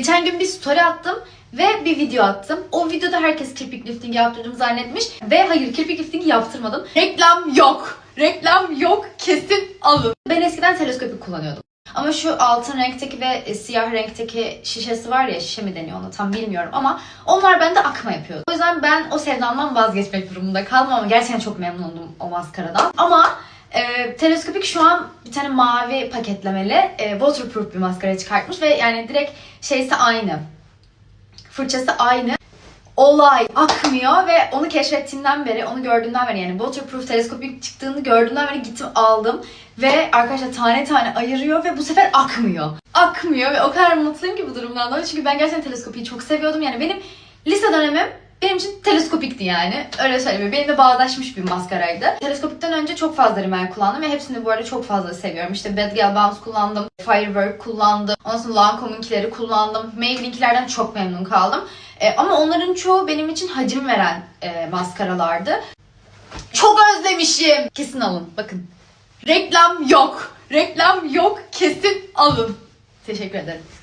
Geçen gün bir story attım ve bir video attım. O videoda herkes kirpik lifting yaptırdım zannetmiş. Ve hayır kirpik lifting yaptırmadım. Reklam yok. Reklam yok. Kesin alın. Ben eskiden teleskopik kullanıyordum. Ama şu altın renkteki ve e, siyah renkteki şişesi var ya şişe mi deniyor ona tam bilmiyorum ama onlar bende akma yapıyordu. O yüzden ben o sevdamdan vazgeçmek durumunda kaldım ama gerçekten çok memnundum o maskaradan. Ama e, teleskopik şu an bir tane mavi paketlemeli e, waterproof bir maskara çıkartmış ve yani direkt şeysi aynı. Fırçası aynı. Olay akmıyor ve onu keşfettiğimden beri, onu gördüğümden beri yani waterproof teleskopik çıktığını gördüğümden beri gittim aldım. Ve arkadaşlar tane tane ayırıyor ve bu sefer akmıyor. Akmıyor ve o kadar mutluyum ki bu durumdan dolayı. Çünkü ben gerçekten teleskopiyi çok seviyordum. Yani benim lise dönemim benim için teleskopikti yani. Öyle söyleyeyim. Benim de bağdaşmış bir maskaraydı. Teleskopikten önce çok fazla rimel kullandım ve hepsini bu arada çok fazla seviyorum. İşte Bad Gal Bounce kullandım, Firework kullandım, ondan sonra Lancome'inkileri kullandım. Maybelline'kilerden çok memnun kaldım. E, ama onların çoğu benim için hacim veren e, maskaralardı. Çok özlemişim. Kesin alın. Bakın. Reklam yok. Reklam yok. Kesin alın. Teşekkür ederim.